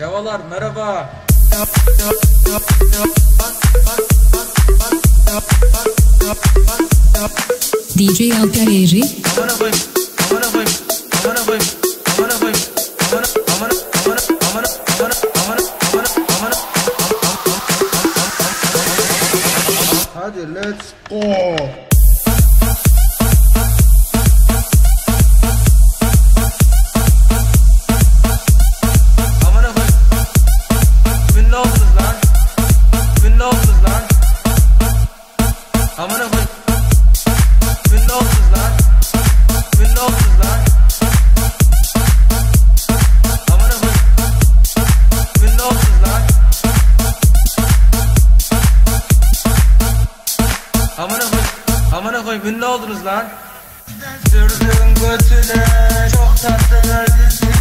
Çavalar merhaba. DJ Alper Eğri. Aman abayım, aman abayım, aman abayım, aman abayım, aman aman aman aman aman aman aman aman Hadi let's go. koyayım ünlü oldunuz lan. Sürdüm götüne çok tatlılar dizini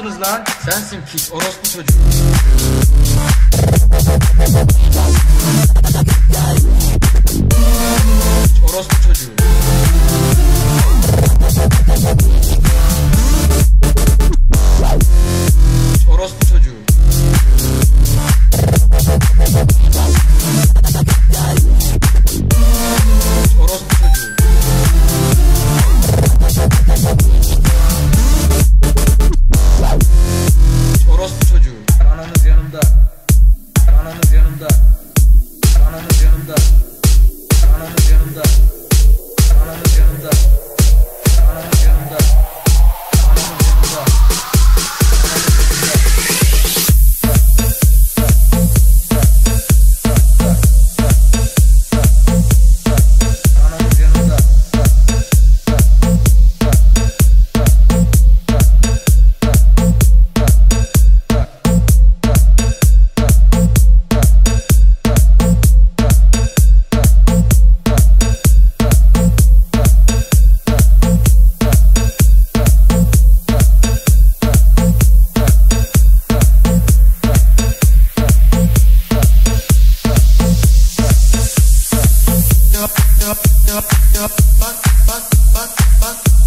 aldınız lan? Sensin pis orospu çocuğu.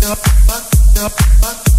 up, up, up, up.